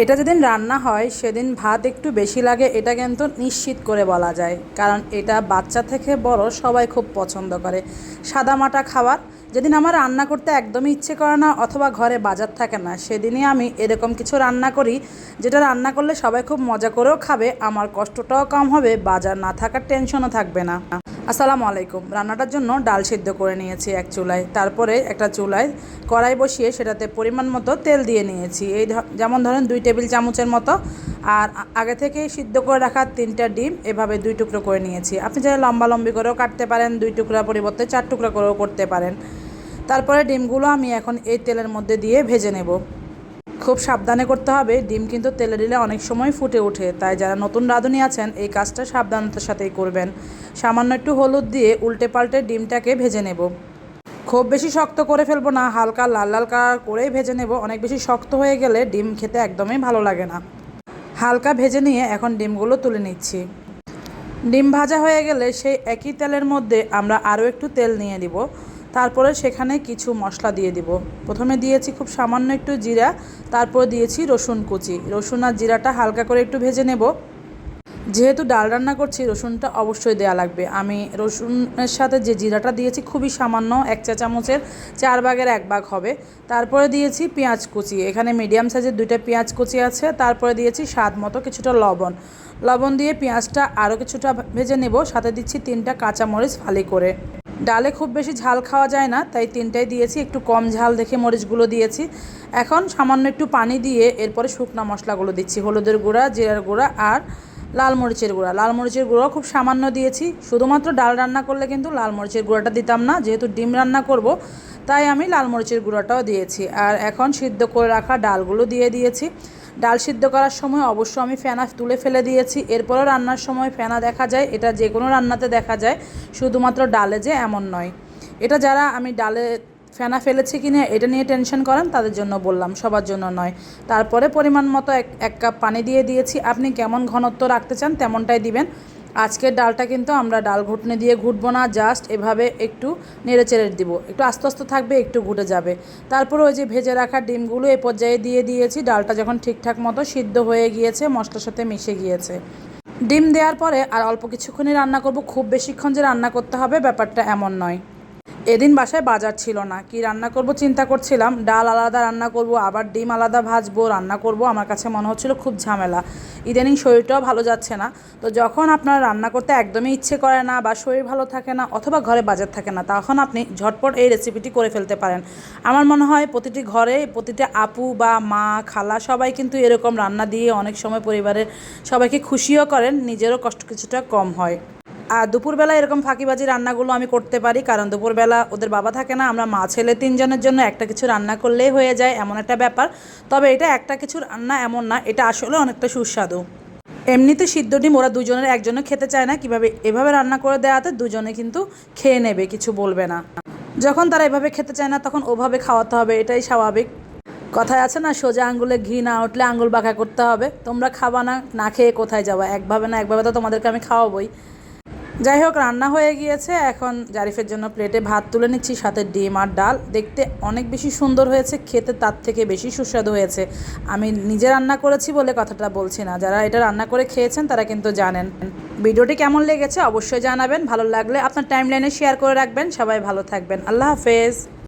এটা যেদিন রান্না হয়, সেদিন ভাত একটু বেশি লাগে, এটা কিন্তু নিশ্চিত করে বলা যায়। কারণ এটা বাচ্চা থেকে বড় সবাই খুব পছন্দ করে। সাদামাটা খাবার যেদিন আমার রান্না করতে একদমই ইচ্ছে করে না অথবা ঘরে বাজার থাকে না, সেদিনই আমি এরকম কিছু রান্না করি, যেটা রান্না করলে সবাই খুব মজা করেও খাবে, আমার কষ্টটাও কম হবে, বাজার না থাকার টেনশনও থাকবে না। আসসালামু আলাইকুম। রান্নাটার জন্য ডাল সিদ্ধ করে নিয়েছি এক চুলায়। তারপরে একটা চুলায় কড়াই বসিয়ে সেটাতে পরিমাণ মতো তেল দিয়ে নিয়েছি। এই যেমন ধরেন দুই টেবিল চামচের মতো। আর আগে থেকেই সিদ্ধ করে রাখা তিনটা ডিম এভাবে দুই টুকরো করে নিয়েছি। আপনি চাইলে লম্বা লম্বি করেও কাটতে পারেন, দুই টুকরা পরিবর্তে চার টুকরা করেও করতে পারেন। তারপরে ডিমগুলো আমি এখন এই তেলের মধ্যে দিয়ে ভেজে নেব। খুব সাবধানে করতে হবে। ডিম কিন্তু তেলে দিলে অনেক সময় ফুটে ওঠে। তাই যারা নতুন রাঁধুনি আছেন, এই কাজটা সাবধানতার সাথেই করবেন। সামান্য একটু হলুদ দিয়ে উল্টে পাল্টে ডিমটাকে ভেজে নেব। খুব বেশি শক্ত করে ফেলব না, হালকা লাল লাল কালার করেই ভেজে নেব। অনেক বেশি শক্ত হয়ে গেলে ডিম খেতে একদমই ভালো লাগে না। হালকা ভেজে নিয়ে এখন ডিমগুলো তুলে নিচ্ছি। ডিম ভাজা হয়ে গেলে সেই একই তেলের মধ্যে আমরা আরও একটু তেল নিয়ে দিব তারপরে সেখানে কিছু মশলা দিয়ে দিব। প্রথমে দিয়েছি খুব সামান্য একটু জিরা, তারপর দিয়েছি রসুন কুচি। রসুন আর জিরাটা হালকা করে একটু ভেজে নেব। যেহেতু ডাল রান্না করছি, রসুনটা অবশ্যই দেওয়া লাগবে। আমি রসুনের সাথে যে জিরাটা দিয়েছি খুবই সামান্য, এক চা চামচের, চার ভাগের এক ভাগ হবে। তারপরে দিয়েছি পেঁয়াজ কুচি। এখানে মিডিয়াম সাইজের দুইটা পেঁয়াজ কুচি আছে। তারপরে দিয়েছি স্বাদ মতো কিছুটা লবণ। লবণ দিয়ে পেঁয়াজটা আরও কিছুটা ভেজে নেব। সাথে দিচ্ছি তিনটা কাঁচামরিচ ফালি করে। ডালে খুব বেশি ঝাল খাওয়া যায় না, তাই তিনটাই দিয়েছি। একটু কম ঝাল দেখে মরিচগুলো দিয়েছি। এখন সামান্য একটু পানি দিয়ে এরপরে শুকনা মশলাগুলো দিচ্ছি। হলুদের গুঁড়া, জিরার গুঁড়া আর লাল মরিচের গুঁড়া। লাল মরিচের গুঁড়াও খুব সামান্য দিয়েছি। শুধুমাত্র ডাল রান্না করলে কিন্তু লাল মরিচের গুঁড়াটা দিতাম না। যেহেতু ডিম রান্না করব, তাই আমি লাল মরিচের গুঁড়াটাও দিয়েছি। আর এখন সিদ্ধ করে রাখা ডালগুলো দিয়ে দিয়েছি। ডাল সিদ্ধ করার সময় অবশ্য আমি ফেনা তুলে ফেলে দিয়েছি। এরপরও রান্নার সময় ফেনা দেখা যায়। এটা যে কোনো রান্নাতে দেখা যায়। শুধুমাত্র ডালে যে এমন নয়। এটা যারা আমি ডালে ফেনা ফেলেছে কি না এটা নিয়ে টেনশন করেন, তাদের জন্য বললাম, সবার জন্য নয়। তারপরে পরিমাণ মতো এক এক কাপ পানি দিয়ে দিয়েছি। আপনি কেমন ঘনত্ব রাখতে চান তেমনটাই দিবেন। আজকের ডালটা কিন্তু আমরা ডাল ঘুটনে দিয়ে ঘুটবো না, জাস্ট এভাবে একটু নেড়ে চেড়ে দিব। একটু আস্তে আস্তে থাকবে, একটু ঘুটে যাবে। তারপর ওই যে ভেজে রাখা ডিমগুলো এ পর্যায়ে দিয়ে দিয়েছি। ডালটা যখন ঠিকঠাক মতো সিদ্ধ হয়ে গিয়েছে, মশলার সাথে মিশে গিয়েছে। ডিম দেওয়ার পরে আর অল্প কিছুক্ষণই রান্না করব। খুব বেশিক্ষণ যে রান্না করতে হবে ব্যাপারটা এমন নয়। এদিন বাসায় বাজার ছিল না। কি রান্না করব চিন্তা করছিলাম। ডাল আলাদা রান্না করব, আবার ডিম আলাদা ভাজবো, রান্না করব। আমার কাছে মনে হচ্ছিল খুব ঝামেলা। ইদানিং শরীরটাও ভালো যাচ্ছে না। তো যখন আপনার রান্না করতে একদমই ইচ্ছে করে না বা শরীর ভালো থাকে না অথবা ঘরে বাজার থাকে না, তখন আপনি ঝটপট এই রেসিপিটি করে ফেলতে পারেন। আমার মনে হয় প্রতিটি ঘরে প্রতিটা আপু বা মা, খালা সবাই কিন্তু এরকম রান্না দিয়ে অনেক সময় পরিবারের সবাইকে খুশিও করেন, নিজেরও কষ্ট কিছুটা কম হয়। আর দুপুরবেলা এরকম ফাঁকিবাজি রান্নাগুলো আমি করতে পারি, কারণ দুপুরবেলা ওদের বাবা থাকে না, আমরা মা ছেলে তিনজনের জন্য একটা কিছু রান্না করলেই হয়ে যায়, এমন একটা ব্যাপার। তবে এটা একটা কিছু রান্না এমন না, এটা আসলে অনেকটা সুস্বাদু। এমনিতে সিদ্ধ ডিম ওরা দুজনের একজনে খেতে চায় না, কীভাবে এভাবে রান্না করে দেওয়াতে দুজনে কিন্তু খেয়ে নেবে, কিছু বলবে না। যখন তারা এভাবে খেতে চায় না, তখন ওভাবে খাওয়াতে হবে, এটাই স্বাভাবিক। কথায় আছে না, সোজা আঙ্গুলে ঘি না উঠলে আঙ্গুল বাঁকা করতে হবে। তোমরা খাবা না না খেয়ে কোথায় যাবা? একভাবে না, একভাবে তো তোমাদেরকে আমি খাওয়াবই। যাই হোক, রান্না হয়ে গিয়েছে। এখন জারিফের জন্য প্লেটে ভাত তুলে নিচ্ছি, সাথে ডিম আর ডাল। দেখতে অনেক বেশি সুন্দর হয়েছে, খেতে তার থেকে বেশি সুস্বাদু হয়েছে। আমি নিজে রান্না করেছি বলে কথাটা বলছি না। যারা এটা রান্না করে খেয়েছেন, তারা কিন্তু জানেন। ভিডিওটি কেমন লেগেছে অবশ্যই জানাবেন। ভালো লাগলে আপনার টাইম লাইনে শেয়ার করে রাখবেন। সবাই ভালো থাকবেন। আল্লাহ হাফেজ।